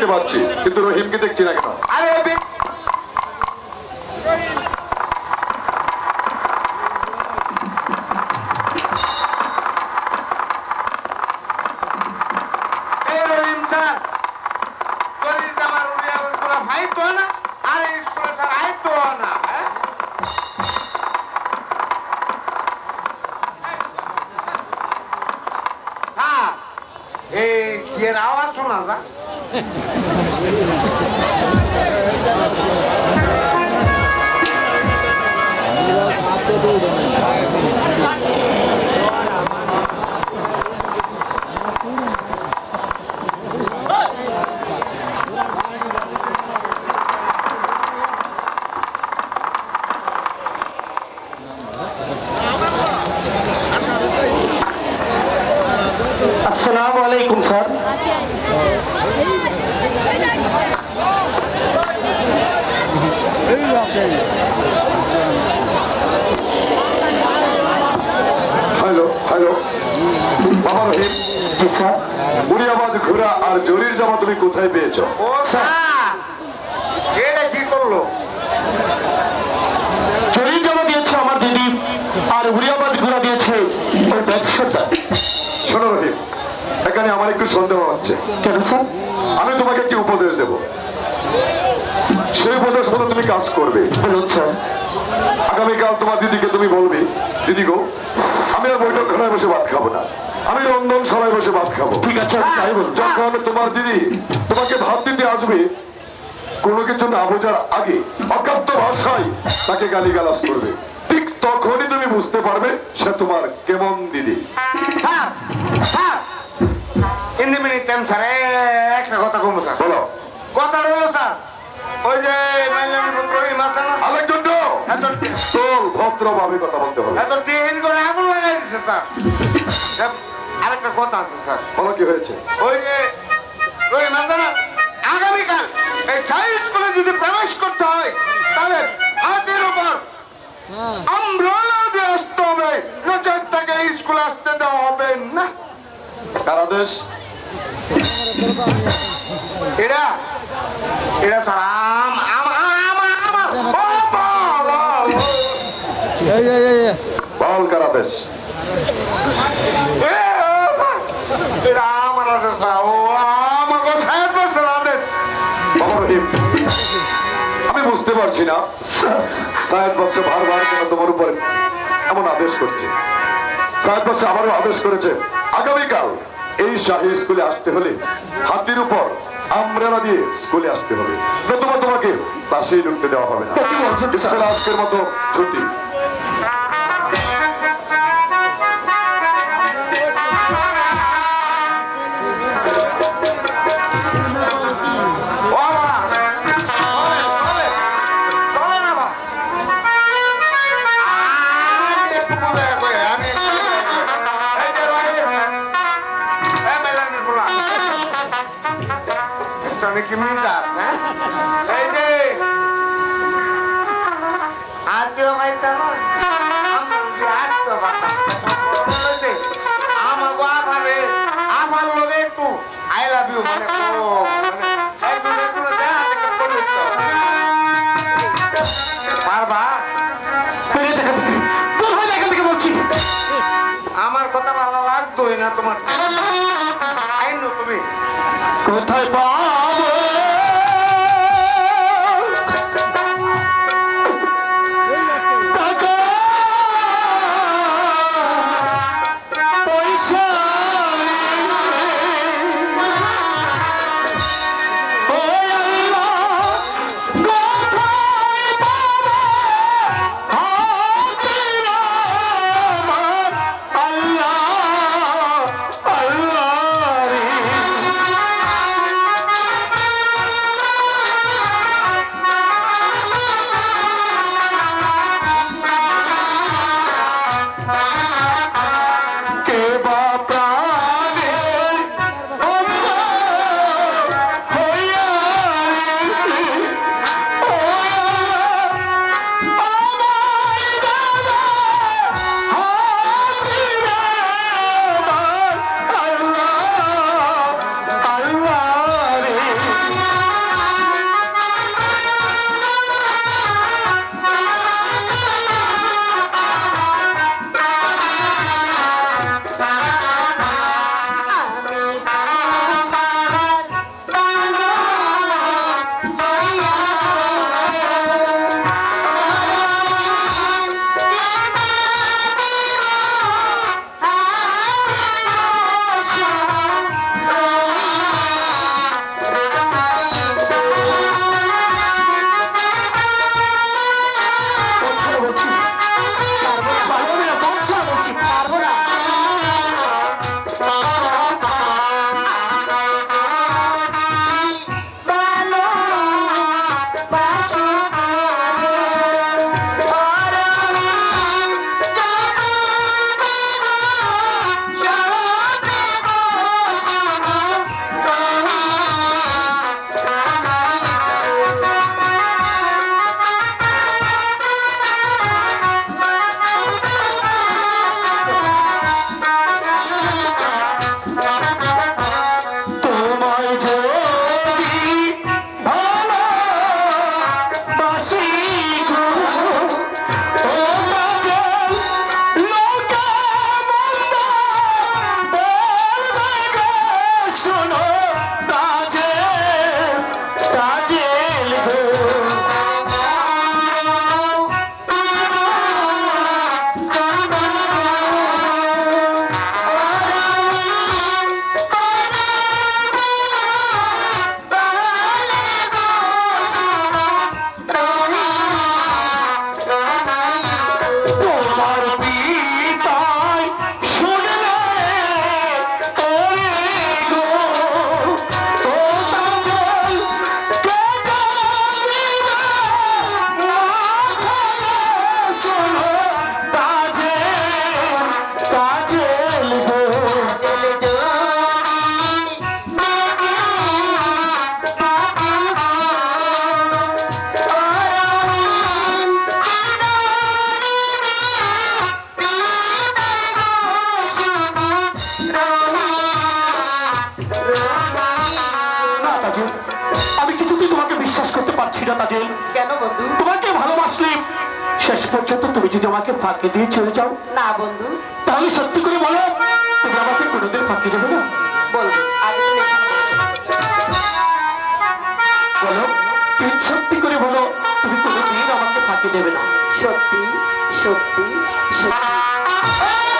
দেখতে পাচ্ছি কিন্তু রহিমকে দেখছি না কেন আরে বি- এই রহিম স্যার, গরিব আমার উড়িয়া স্কুলে ফাইতো না, আর এই স্কুলে স্যার আইতো না, হ্যাঁ? স্যার, এই কিয়ের আওয়াজ শোনা যায় আসসালামু আলাইকুম স্যার। হ্যালো হ্যালো বাবা রহিম জি স্যার উড়িয়াবাজ আর জরির জামা তুমি কোথায় পেয়েছ? কি করল? চুরি জমা দিয়েছে আমার দিদি আর উড়িয়াবাজ ঘোড়া দিয়েছে শোনো রহিম এখানে আমার একটু সন্দেহ হচ্ছে। কেন স্যার? আমি তোমাকে একটি উপদেশ দেব। সেই উপদেশ মতো তুমি কাজ করবে। আগামীকাল তোমার দিদিকে তুমি বলবে দিদি গো আমি আর বৈঠক খানায় বসে ভাত খাব না। আমি রন্ধন সরাই বসে ভাত খাব। ঠিক আছে যখন তোমার দিদি তোমাকে ভাত দিতে আসবে কোনো কিছু না বোঝার আগে অকাত্য ভাষায় তাকে গালি গালাজ করবে। ঠিক তখনই তুমি বুঝতে পারবে সে তোমার কেমন দিদি। একটা কথা কমবো স্যার। বলো। কথাটা হলো স্যার ওই যে আলেকজন্ড এত ভদ্রভাবে কথা বলতে হবে। এত করে আগুন লাগাই দিচ্ছে স্যার। আরেকটা কথা আছে স্যার। বলো কি হয়েছে? ওই যে আগামীকাল এই যদি প্রবেশ করতে হয় তাহলে হাতের উপর আমব্রেলা দিয়ে আসতে হবে। নজর থেকে স্কুলে আসতে দেওয়া হবে না। কারাদেশ এরা আম। বল বুঝতে পারছি না সাহেব বৎস বারবার কেন তোমার উপরে এমন আদেশ করছে সাহেব বৎস আবারও আদেশ করেছে আগামীকাল এই শাহী স্কুলে আসতে হলে হাতির উপর আমরেলা দিয়ে স্কুলে আসতে হবে। নতুবা তোমাকে পাশেই ঢুকতে দেওয়া হবে না। স্কুল আজকের মতো ছুটি কি মিনিট? হ্যাঁ? আত্মীয় ভাই আমাকে আমারে আমার লগে একটু আই লাভ ইউ মানে পারবা আমার কথা ভালো লাগতোই না তোমার। আইনো তুমি। কোথায় পাবো পর্যন্ত তুমি যদি আমাকে ফাঁকি দিয়ে চলে যাও না বন্ধু। তাহলে সত্যি করে বলো তুমি আমাকে কোনোদিন ফাঁকি দেবে না? বলব। বলো তুমি সত্যি করে বলো তুমি কোনোদিন আমাকে ফাঁকি দেবে না। সত্যি সত্যি সত্যি।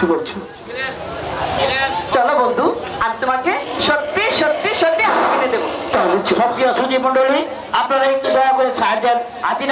সত্যি বলছো চলো বন্ধু আর তোমাকে সত্যি সত্যি সত্যি হাত কিনে দেবো চলো। মন্ডলী আপনারা একটু দয়া করে সাহায্য